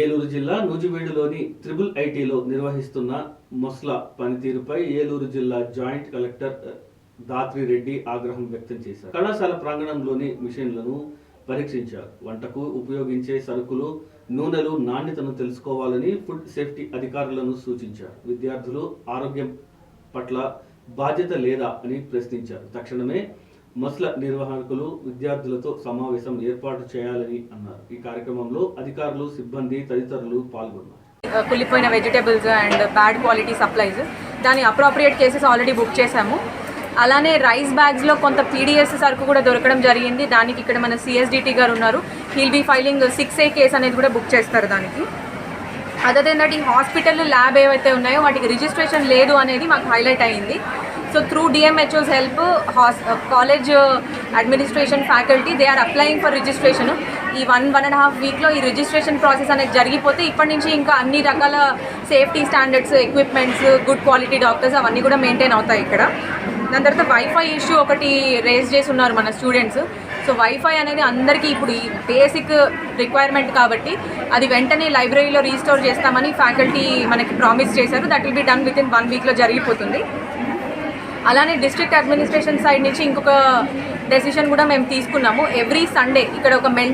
ఏలూరు జిల్లా నూజివీడులోని త్రిబుల్ ఐటీలో నిర్వహిస్తున్న మొస్లా పనితీరుపై ఏలూరు జిల్లా జాయింట్ కలెక్టర్ దాత్రి రెడ్డి ఆగ్రహం వ్యక్తం చేశారు. కళాశాల ప్రాంగణంలోని మిషన్లను పరీక్షించారు. వంటకు ఉపయోగించే సరుకులు నూనెలు నాణ్యతను తెలుసుకోవాలని ఫుడ్ సేఫ్టీ అధికారులను సూచించారు. విద్యార్థులు ఆరోగ్యం పట్ల బాధ్యత లేదా అని ప్రశ్నించారు. తక్షణమే మొస్ల నిర్వాహకులు విద్యార్థులతో సమావేశం ఏర్పాటు చేయాలని అన్నారు. ఈ కార్యక్రమంలో అధికారులు సిబ్బంది తదితరులు పాల్గొన్నారు. కుళ్ళిపోయిన vegetables and bad quality supplies. దాని అప్రోప్రియేట్ కేసెస్ ఆల్రెడీ బుక్ చేశాము. అలానే రైస్ బ్యాగ్స్లో కొంత పీడిఎస్ సరుకు కూడా దొరకడం జరిగింది. దానికి ఇక్కడ మన సిఎస్డిటీ గారు ఉన్నారు. He'll be filing six A case అనేది కూడా బుక్ చేస్తారు దానికి. అదర్ దెన్ దట్ ఈ హాస్పిటల్ ల్యాబ్ ఏవైతే ఉన్నాయో వాటికి రిజిస్ట్రేషన్ లేదు అనేది మాకు హైలైట్ అయింది. So through DMHOs help has college administration faculty they are applying for registration ఈ వన్ వన్ అండ్ హాఫ్ వీక్లో ఈ రిజిస్ట్రేషన్ ప్రాసెస్ అనేది జరిగిపోతే ఇప్పటి నుంచి ఇంకా అన్ని రకాల safety standards equipments good quality doctors అవన్నీ కూడా మెయింటైన్ అవుతాయి ఇక్కడ. దాని తర్వాత వైఫై ఇష్యూ ఒకటి రేజ్ చేసి ఉన్నారు మన స్టూడెంట్స్ సో వైఫై అనేది అందరికీ ఇప్పుడు ఈ బేసిక్ రిక్వైర్మెంట్ కాబట్టి అది వెంటనే లైబ్రరీలో రీస్టోర్ చేస్తామని ఫ్యాకల్టీ మనకి ప్రామిస్ చేశారు. That will be done within one వీక్లో జరిగిపోతుంది. అలానే డిస్ట్రిక్ట్ అడ్మినిస్ట్రేషన్ సైడ్ నుంచి ఇంకొక డెసిషన్ కూడా మేము తీసుకున్నాము. ఎవ్రీ సండే ఇక్కడ ఒక మెన్